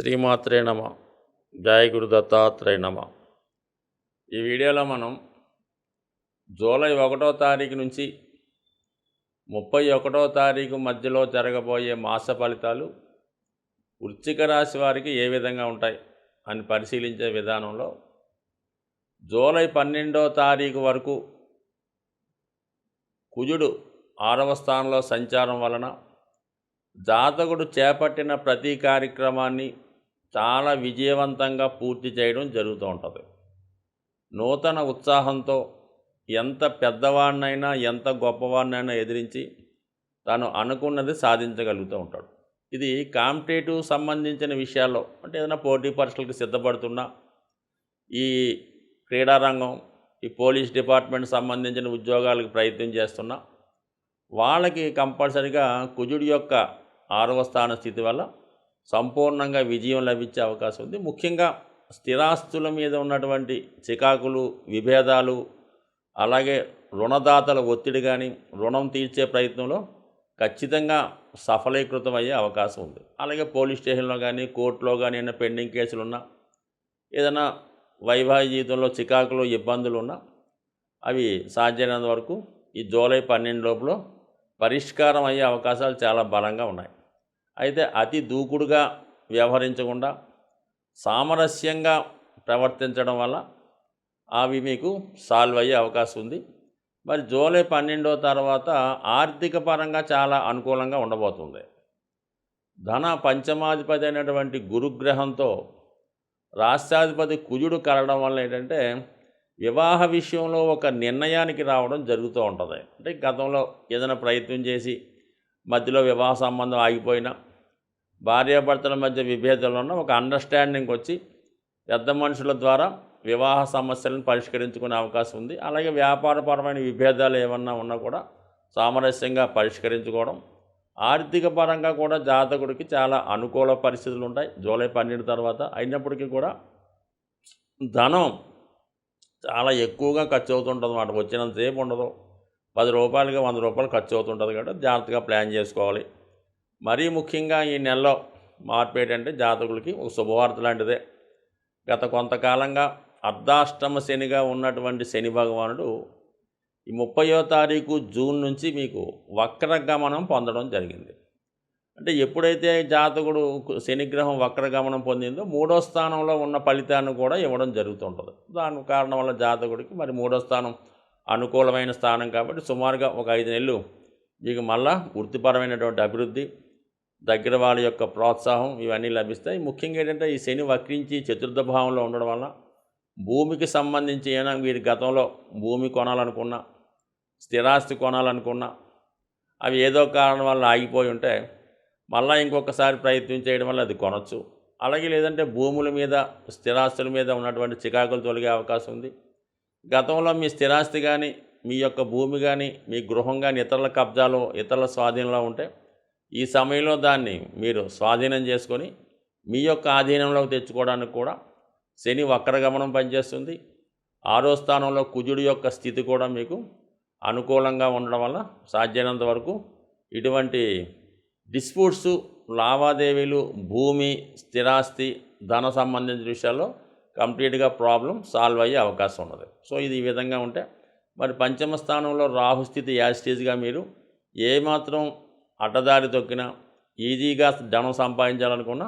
శ్రీమాత్రే నమ. జయ గురు దత్తాత్రేయ నమ. ఈ వీడియోలో మనం జూలై ఒకటో తారీఖు నుంచి ముప్పై ఒకటో తారీఖు మధ్యలో జరగబోయే మాస ఫలితాలు వృశ్చిక రాశి వారికి ఏ విధంగా ఉంటాయి అని పరిశీలించే విధానంలో జూలై పన్నెండో తారీఖు వరకు కుజుడు ఆరవ స్థానంలో సంచారం వలన జాతకుడు చేపట్టిన ప్రతి కార్యక్రమాన్ని చాలా విజయవంతంగా పూర్తి చేయడం జరుగుతూ ఉంటుంది. నూతన ఉత్సాహంతో ఎంత పెద్దవాడినైనా ఎంత గొప్పవాడినైనా ఎదిరించి తాను అనుకున్నది సాధించగలుగుతూ ఉంటాడు. ఇది కాంపిటేటివ్ సంబంధించిన విషయాల్లో అంటే ఏదైనా పోటీ పరీక్షలకు సిద్ధపడుతున్నా ఈ క్రీడారంగం ఈ పోలీస్ డిపార్ట్మెంట్ సంబంధించిన ఉద్యోగాలకు ప్రయత్నం చేస్తున్నా వాళ్ళకి కంపల్సరిగా కుజుడి యొక్క ఆరవ స్థాన స్థితి వల్ల సంపూర్ణంగా విజయం లభించే అవకాశం ఉంది. ముఖ్యంగా స్థిరాస్తుల మీద ఉన్నటువంటి చికాకులు విభేదాలు అలాగే రుణదాతల ఒత్తిడి కానీ రుణం తీర్చే ప్రయత్నంలో ఖచ్చితంగా సఫలీకృతం అయ్యే అవకాశం ఉంది. అలాగే పోలీస్ స్టేషన్లో కానీ కోర్టులో కానీ ఏమైనా పెండింగ్ కేసులు ఉన్నా ఏదైనా వైవాహిక జీవితంలో చికాకులు ఇబ్బందులు ఉన్నా అవి సాధ్యమైనంత వరకు ఈ జూలై పన్నెండు లోపల పరిష్కారం అయ్యే అవకాశాలు చాలా బలంగా ఉన్నాయి. అయితే అతి దూకుడుగా వ్యవహరించకుండా సామరస్యంగా ప్రవర్తించడం వల్ల అవి మీకు సాల్వ్ అయ్యే అవకాశం ఉంది. మరి జూలై పన్నెండో తర్వాత ఆర్థిక పరంగా చాలా అనుకూలంగా ఉండబోతుంది. ధన పంచమాధిపతి అయినటువంటి గురుగ్రహంతో రాష్ట్రాధిపతి కుజుడు కలగడం వల్ల ఏంటంటే వివాహ విషయంలో ఒక నిర్ణయానికి రావడం జరుగుతూ ఉంటుంది. అంటే గతంలో ఏదైనా ప్రయత్నం చేసి మధ్యలో వివాహ సంబంధం ఆగిపోయినా భార్యాభర్తల మధ్య విభేదాలు ఉన్న ఒక అండర్స్టాండింగ్ వచ్చి పెద్ద మనుషుల ద్వారా వివాహ సమస్యలను పరిష్కరించుకునే అవకాశం ఉంది. అలాగే వ్యాపారపరమైన విభేదాలు ఏమన్నా ఉన్నా కూడా సామరస్యంగా పరిష్కరించుకోవడం ఆర్థిక పరంగా కూడా జాతకుడికి చాలా అనుకూల పరిస్థితులు ఉంటాయి. జూలై పన్నెండు తర్వాత అయినప్పటికీ కూడా ధనం చాలా ఎక్కువగా ఖర్చు అవుతుంటుంది అన్నమాట వచ్చినంతసేపు ఉండదు. పది రూపాయలకి వంద రూపాయలు ఖర్చు అవుతుంటుంది కాబట్టి జాగ్రత్తగా ప్లాన్ చేసుకోవాలి. మరీ ముఖ్యంగా ఈ నెలలో మార్పు ఏంటంటే జాతకులకి ఒక శుభవార్త లాంటిదే. గత కొంతకాలంగా అర్ధాష్టమ శనిగా ఉన్నటువంటి శని భగవానుడు ఈ ముప్పయో తారీఖు జూన్ నుంచి మీకు వక్రగమనం పొందడం జరిగింది. అంటే ఎప్పుడైతే జాతకుడు శనిగ్రహం వక్రగమనం పొందిందో మూడో స్థానంలో ఉన్న ఫలితాన్ని కూడా ఇవ్వడం జరుగుతుంటుంది. దాని కారణం వల్ల జాతకుడికి మరి మూడో స్థానం అనుకూలమైన స్థానం కాబట్టి సుమారుగా ఒక ఐదు నెలలు మీకు మళ్ళా వృత్తిపరమైనటువంటి అభివృద్ధి దగ్గర వాళ్ళ యొక్క ప్రోత్సాహం ఇవన్నీ లభిస్తాయి. ముఖ్యంగా ఏంటంటే ఈ శని వక్రించి చతుర్థ భావంలో ఉండడం వల్ల భూమికి సంబంధించి ఏమైనా మీరు గతంలో భూమి కొనాలనుకున్నా స్థిరాస్తి కొనాలనుకున్నా అవి ఏదో కారణం వల్ల ఆగిపోయి ఉంటే మళ్ళీ ఇంకొకసారి ప్రయత్నం చేయడం వల్ల అది కొనవచ్చు అలాగే లేదంటే భూముల మీద స్థిరాస్తుల మీద ఉన్నటువంటి చికాకులు తొలగే అవకాశం ఉంది. గతంలో మీ స్థిరాస్తి కానీ మీ యొక్క భూమి కానీ మీ గృహం కానీ ఇతరుల కబ్జాలో ఇతరుల స్వాధీనంలో ఉంటే ఈ సమయంలో దాన్ని మీరు స్వాధీనం చేసుకొని మీ యొక్క ఆధీనంలోకి తెచ్చుకోవడానికి కూడా శని వక్రగమనం పనిచేస్తుంది. ఆరో స్థానంలో కుజుడి యొక్క స్థితి కూడా మీకు అనుకూలంగా ఉండడం వల్ల సాధ్యమైనంత వరకు ఇటువంటి డిస్ప్యూట్స్ లావాదేవీలు భూమి స్థిరాస్తి ధన సంబంధించిన విషయాల్లో కంప్లీట్గా ప్రాబ్లం సాల్వ్ అయ్యే అవకాశం ఉన్నది. సో ఇది ఈ విధంగా ఉంటే మరి పంచమ స్థానంలో రాహుస్థితి యాస్టేజ్గా మీరు ఏమాత్రం అడ్డదారి తొక్కినా ఈజీగా ధనం సంపాదించాలనుకున్నా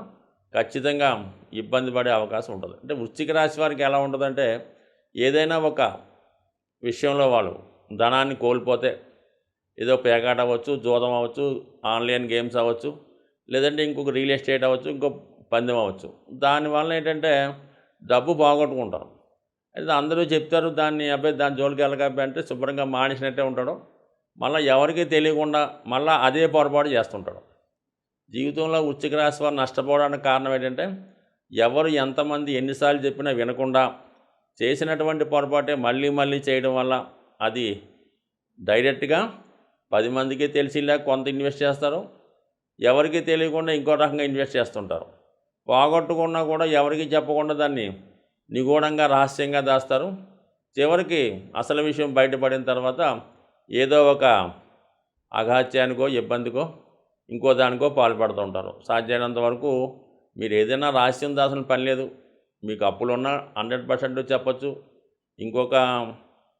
ఖచ్చితంగా ఇబ్బంది పడే అవకాశం ఉంటుంది. అంటే వృశ్చిక రాశి వారికి ఎలా ఉంటుందంటే ఏదైనా ఒక విషయంలో వాళ్ళు ధనాన్ని కోల్పోతే ఏదో పేకాట అవ్వచ్చు జోదం అవ్వచ్చు ఆన్లైన్ గేమ్స్ అవ్వచ్చు లేదంటే ఇంకొక రియల్ ఎస్టేట్ అవ్వచ్చు ఇంకో పందెం అవ్వచ్చు. దానివల్ల ఏంటంటే డబ్బు బాగొట్టుకుంటారు. అయితే అందరూ చెప్తారు దాన్ని అబ్బాయి దాని జోలికి వెళ్ళకపోయి అంటే శుభ్రంగా మానేసినట్టే ఉంటాడు. మళ్ళీ ఎవరికీ తెలియకుండా మళ్ళీ అదే పొరపాటు చేస్తుంటాడు. జీవితంలో వృశ్చిక రాశి వారు నష్టపోవడానికి కారణం ఏంటంటే ఎవరు ఎంతమంది ఎన్నిసార్లు చెప్పినా వినకుండా చేసినటువంటి పొరపాటే మళ్ళీ మళ్ళీ చేయడం వల్ల అది డైరెక్ట్గా పది మందికి తెలిసిలా కొంత ఇన్వెస్ట్ చేస్తారు. ఎవరికి తెలియకుండా ఇంకో రకంగా ఇన్వెస్ట్ చేస్తుంటారు. పోగొట్టుకున్నా కూడా ఎవరికి చెప్పకుండా దాన్ని నిగూఢంగా రహస్యంగా దాస్తారు. చివరికి అసలు విషయం బయటపడిన తర్వాత ఏదో ఒక అఘాత్యానికో ఇబ్బందికో ఇంకో దానికో పాల్పడుతూ ఉంటారు. సాధ్యమైనంత వరకు మీరు ఏదైనా రహస్యం దాసిన పని లేదు. మీకు అప్పులు ఉన్నా హండ్రెడ్ పర్సెంట్ చెప్పచ్చు. ఇంకొక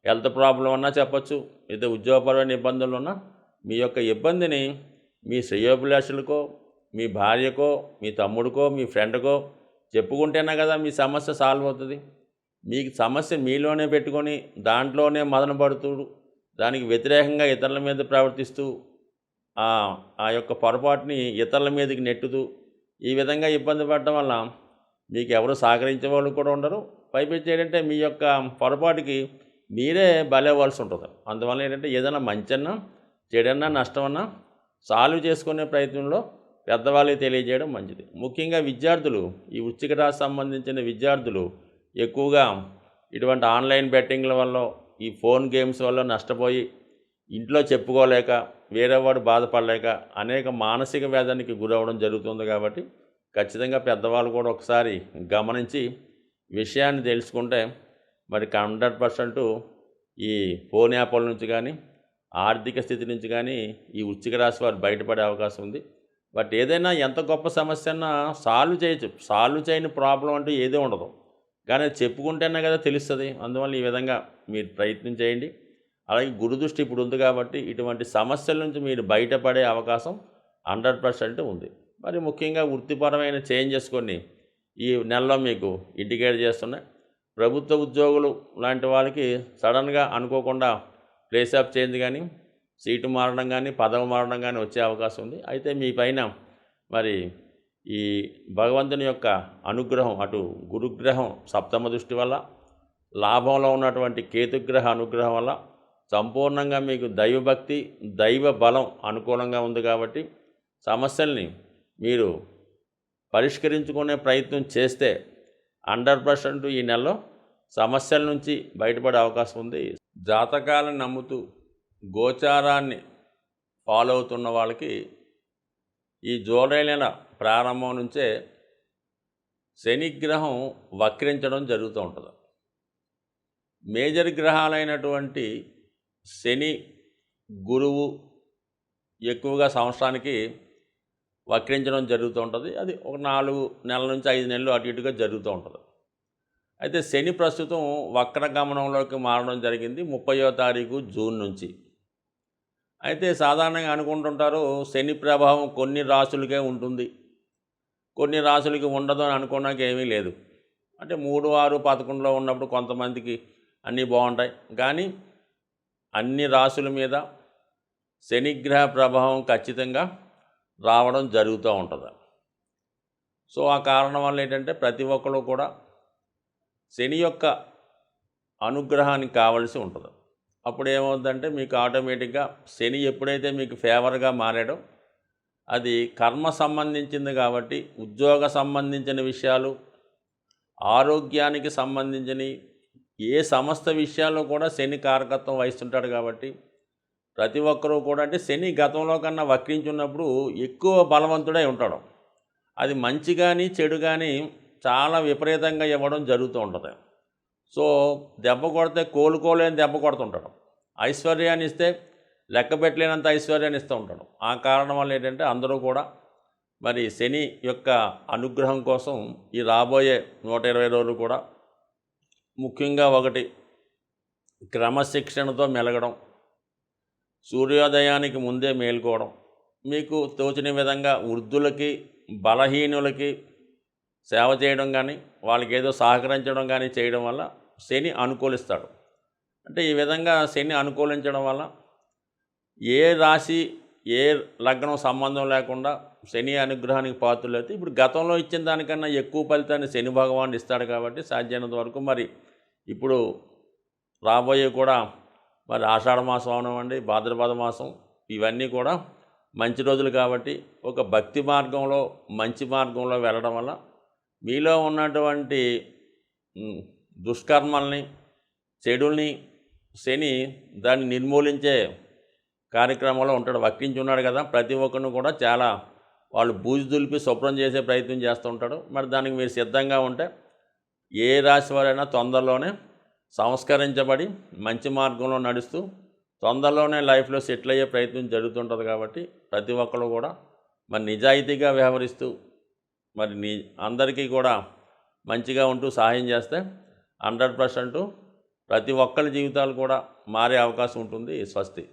హెల్త్ ప్రాబ్లం ఉన్నా చెప్పచ్చు. లేదా ఉద్యోగపరమైన ఇబ్బందులు ఉన్నా మీ యొక్క ఇబ్బందిని మీ శ్రేయోభిలాషులకో మీ భార్యకో మీ తమ్ముడికో మీ ఫ్రెండ్కో చెప్పుకుంటేనే కదా మీ సమస్య సాల్వ్ అవుతుంది. మీకు సమస్య మీలోనే పెట్టుకొని దాంట్లోనే మదన దానికి వ్యతిరేకంగా ఇతరుల మీద ప్రవర్తిస్తూ ఆ యొక్క పొరపాటుని ఇతరుల మీదకి నెట్టుతూ ఈ విధంగా ఇబ్బంది పడడం వల్ల మీకు ఎవరు సహకరించే వాళ్ళు కూడా ఉండరు. పైపెచ్చి ఏంటంటే మీ యొక్క పొరపాటుకి మీరే బలవ్వాల్సి ఉంటుంది. అందువల్ల ఏంటంటే ఏదైనా మంచన్నా చెడన్నా నష్టమన్నా సాల్వ్ చేసుకునే ప్రయత్నంలో పెద్దవాళ్ళకి తెలియజేయడం మంచిది. ముఖ్యంగా విద్యార్థులు ఈ వృశ్చిక రాశి సంబంధించిన విద్యార్థులు ఎక్కువగా ఇటువంటి ఆన్లైన్ బెట్టింగ్ల వల్ల ఈ ఫోన్ గేమ్స్ వల్ల నష్టపోయి ఇంట్లో చెప్పుకోలేక వేరేవాడు బాధపడలేక అనేక మానసిక వేదానికి గురవడం జరుగుతుంది కాబట్టి ఖచ్చితంగా పెద్దవాళ్ళు కూడా ఒకసారి గమనించి విషయాన్ని తెలుసుకుంటే మరి హండ్రెడ్ పర్సెంట్ ఈ ఫోన్ యాప్ల నుంచి కానీ ఆర్థిక స్థితి నుంచి కానీ ఈ ఉచిక రాశి వారు బయటపడే అవకాశం ఉంది. బట్ ఏదైనా ఎంత గొప్ప సమస్యన్నా సాల్వ్ చేయొచ్చు. సాల్వ్ చేయని ప్రాబ్లం అంటూ ఏదే ఉండదు. కానీ అది చెప్పుకుంటేనే కదా తెలుస్తుంది. అందువల్ల ఈ విధంగా మీరు ప్రయత్నం చేయండి. అలాగే గురుదృష్టి ఇప్పుడు ఉంది కాబట్టి ఇటువంటి సమస్యల నుంచి మీరు బయటపడే అవకాశం హండ్రెడ్ పర్సెంట్ ఉంది. మరి ముఖ్యంగా వృత్తిపరమైన చేంజెస్ కొన్ని ఈ నెలలో మీకు ఇండికేట్ చేస్తున్నాయి. ప్రభుత్వ ఉద్యోగులు లాంటి వాళ్ళకి సడన్గా అనుకోకుండా ప్లేస్ ఆఫ్ చేంజ్ కానీ సీటు మారడం కానీ పదవి మారడం కానీ వచ్చే అవకాశం ఉంది. అయితే మీ పైన మరి ఈ భగవంతుని యొక్క అనుగ్రహం అటు గురుగ్రహం సప్తమ దృష్టి వల్ల లాభంలో ఉన్నటువంటి కేతుగ్రహ అనుగ్రహం వల్ల సంపూర్ణంగా మీకు దైవభక్తి దైవ బలం అనుకూలంగా ఉంది కాబట్టి సమస్యల్ని మీరు పరిష్కరించుకునే ప్రయత్నం చేస్తే హండ్రెడ్ పర్సెంట్ ఈ నెలలో సమస్యల నుంచి బయటపడే అవకాశం ఉంది. జాతకాలను నమ్ముతూ గోచారాన్ని ఫాలో అవుతున్న వాళ్ళకి ఈ జూలై నెల ప్రారంభం నుంచే శనిగ్రహం వక్రించడం జరుగుతూ ఉంటుంది. మేజర్ గ్రహాలైనటువంటి శని గురువు ఎక్కువగా సంవత్సరానికి వక్రించడం జరుగుతూ ఉంటుంది. అది ఒక నాలుగు నెలల నుంచి ఐదు నెలలు అటు ఇటుగా జరుగుతూ ఉంటుంది. అయితే శని ప్రస్తుతం వక్ర గమనంలోకి మారడం జరిగింది ముప్పయో తారీఖు జూన్ నుంచి. అయితే సాధారణంగా అనుకుంటుంటారు శని ప్రభావం కొన్ని రాసులకే ఉంటుంది. కొన్ని రాసులకి ఉండదు అని అనుకోవడానికి ఏమీ లేదు. అంటే మూడు ఆరు పదకొండులో ఉన్నప్పుడు కొంతమందికి అన్నీ బాగుంటాయి. కానీ అన్ని రాసుల మీద శనిగ్రహ ప్రభావం ఖచ్చితంగా రావడం జరుగుతూ ఉంటుంది. సో ఆ కారణం వల్ల ఏంటంటే ప్రతి ఒక్కరు కూడా శని యొక్క అనుగ్రహానికి కావలసి ఉంటుంది. అప్పుడు ఏమవుతుందంటే మీకు ఆటోమేటిక్గా శని ఎప్పుడైతే మీకు ఫేవర్గా మారాడో అది కర్మ సంబంధించింది కాబట్టి ఉద్యోగ సంబంధించిన విషయాలు ఆరోగ్యానికి సంబంధించిన ఏ సమస్త విషయాల్లో కూడా శని కారకత్వం వహిస్తుంటాడు కాబట్టి ప్రతి ఒక్కరూ కూడా అంటే శని గతంలో కన్నా వక్రించున్నప్పుడు ఎక్కువ బలవంతుడై ఉంటాడు. అది మంచి కానీ చెడు కానీ చాలా విపరీతంగా ఇవ్వడం జరుగుతూ ఉంటుంది. సో దెబ్బ కొడితే కోలుకోలేని దెబ్బ కొడుతుంటాడు. ఐశ్వర్యాన్ని ఇస్తే లెక్క పెట్టలేనంత ఐశ్వర్యాన్ని ఇస్తూ ఉంటాడు. ఆ కారణం వల్ల ఏంటంటే అందరూ కూడా మరి శని యొక్క అనుగ్రహం కోసం ఈ రాబోయే నూట ఇరవై రోజులు కూడా ముఖ్యంగా ఒకటి క్రమశిక్షణతో మెలగడం సూర్యోదయానికి ముందే మేల్కోవడం మీకు తోచిన విధంగా వృద్ధులకి బలహీనులకి సేవ చేయడం కానీ వాళ్ళకి ఏదో సహకరించడం కానీ చేయడం వల్ల శని అనుకూలిస్తాడు. అంటే ఈ విధంగా శని అనుకూలించడం వల్ల ఏ రాశి ఏ లగ్నం సంబంధం లేకుండా శని అనుగ్రహానికి పాత్రలు అయితే ఇప్పుడు గతంలో ఇచ్చిన దానికన్నా ఎక్కువ ఫలితాన్ని శని భగవాన్ ఇస్తాడు కాబట్టి సాధ్యమైనంత వరకు మరి ఇప్పుడు రాబోయే కూడా మరి ఆషాఢ మాసం అవనివ్వండి భాద్రపద మాసం ఇవన్నీ కూడా మంచి రోజులు కాబట్టి ఒక భక్తి మార్గంలో మంచి మార్గంలో వెళ్ళడం వల్ల మీలో ఉన్నటువంటి దుష్కర్మల్ని చెడుల్ని శని దాన్ని నిర్మూలించే కార్యక్రమంలో ఉంటాడు వక్కించున్నాడు కదా. ప్రతి ఒక్కరిని కూడా చాలా వాళ్ళు బూజు దులిపి శుభ్రం చేసే ప్రయత్నం చేస్తూ ఉంటాడు. మరి దానికి మీరు సిద్ధంగా ఉంటే ఏ రాశి వారైనా తొందరలోనే సంస్కరించబడి మంచి మార్గంలో నడుస్తూ తొందరలోనే లైఫ్లో సెటిల్ అయ్యే ప్రయత్నం జరుగుతుంటుంది కాబట్టి ప్రతి ఒక్కరు కూడా మరి నిజాయితీగా వ్యవహరిస్తూ మరి నీ అందరికీ కూడా మంచిగా ఉంటూ సహాయం చేస్తే హండ్రెడ్ పర్సెంట్ ప్రతి ఒక్కరి జీవితాలు కూడా మారే అవకాశం ఉంటుంది. స్వస్తి.